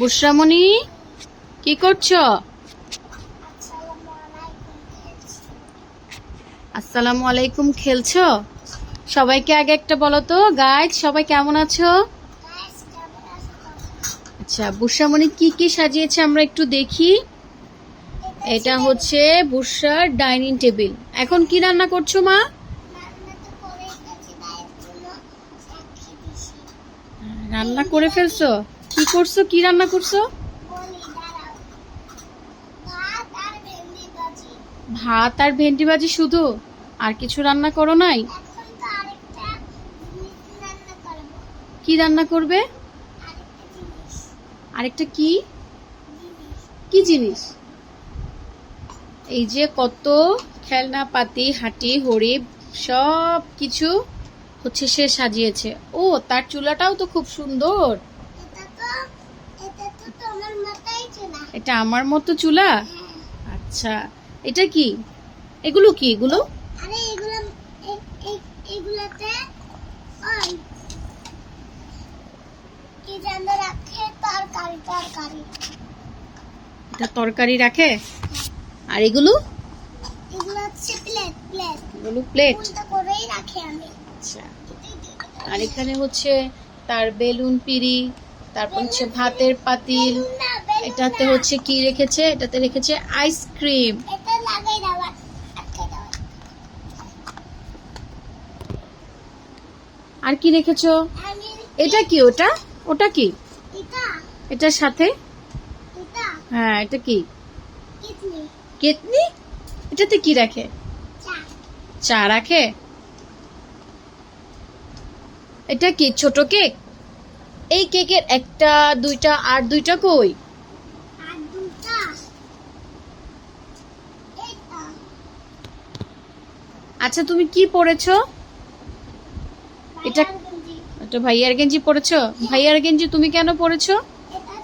বুসরামণি, কি করছ? আসসালামু আলাইকুম, খেলছো? সবাইকে আগে একটা বলো তো। গাইজ সবাই কেমন আছো? আচ্ছা বুসরামণি, কি কি সাজিয়েছে আমরা একটু দেখি। এটা হচ্ছে বুসার ডাইনিং টেবিল। এখন কি রান্না করছ, মা? রান্না করে ফেলছো? করছ? কি রান্না করছ? ভাত আর ভেন্ডি ভাজি শুধু? আর কিছু রান্না করো নাই? কি রান্না করবে? আরেকটা কি? কি জিনিস? এই যে কত খেলনা পাতি, হাঁটি হরিব সব কিছু হচ্ছে সে সাজিয়েছে। ও, তার চুলাটাও তো খুব সুন্দর। এটা আমার মতো চুলা? আচ্ছা এটা কি? এগুলো কি এগুলো? আরে এগুলো এগুলাতে ওই কি যেন রাখে তরকারি তরকারি। এটা তরকারি রাখে? আর এগুলো? এগুলো হচ্ছে প্লেট প্লেট এগুলো প্লেট উল্টা করেই রাখি আমি। আচ্ছা। আর এখানে হচ্ছে তার বেলুন পিড়ি তারপর হচ্ছে ভাতের পাতিল। এটাতে হচ্ছে কি রেখেছে? এটাতে রেখেছে আইসক্রিম আর কি রেখেছো? এটা কি ওটা? ওটা কি? এটার সাথে? হ্যাঁ এটা কি? কেতনি। এটাতে কি রাখে? চা রাখে? এটা কি ছোট কেক? এই কেকের একটা দুইটা আর দুইটা কই আর দুটা এটা আচ্ছা তুমি কি পরেছো এটা-। একটা ভাইয়ার গেঞ্জি পরেছো ভাইয়ার গেঞ্জি তুমি কেন পরেছো এটা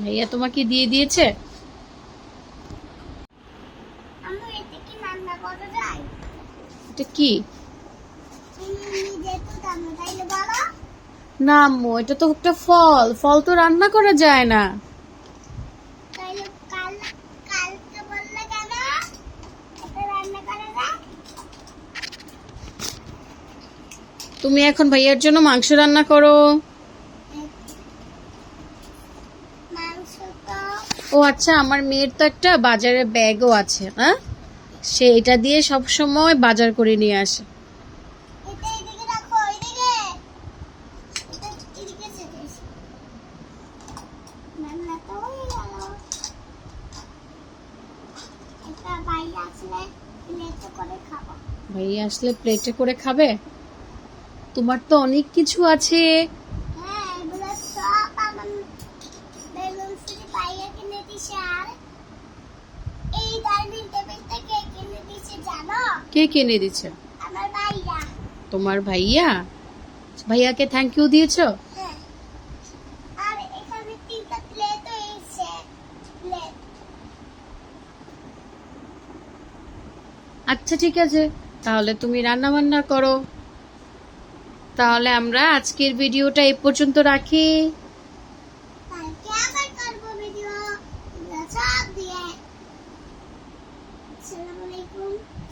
ভাইয়া তোমাকে দিয়ে দিয়েছে? এটা কি? এটা না, আম্মু, এটা তো একটা ফল। ফল তো রান্না করা যায় না তাইলে কাল কালকে বললে কেন এটা রান্না করা যায় তুমি এখন ভাইয়ার জন্য মাংস রান্না করো। ও আচ্ছা আমার মেয়ের তো একটা বাজারে ব্যাগও আছে হ্যাঁ? সে এটা দিয়ে সব সময় বাজার করে নিয়ে আসে। ভাইয়া আসলে প্লেটে করে খাবে? তোমার তো অনেক কিছু আছে। হ্যাঁ কে কিনে দিচ্ছে তোমার ভাইয়া? ভাইয়াকে থ্যাংক ইউ দিয়েছ? হ্যাঁ। আচ্ছা ঠিক আছে। তাহলে তুমি রান্না বান্না করো। তাহলে আমরা আজকের ভিডিওটা এ পর্যন্ত রাখি।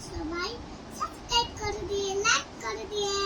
সবাই সাবস্ক্রাইব করে দিয়ে লাইক করে দিয়ে।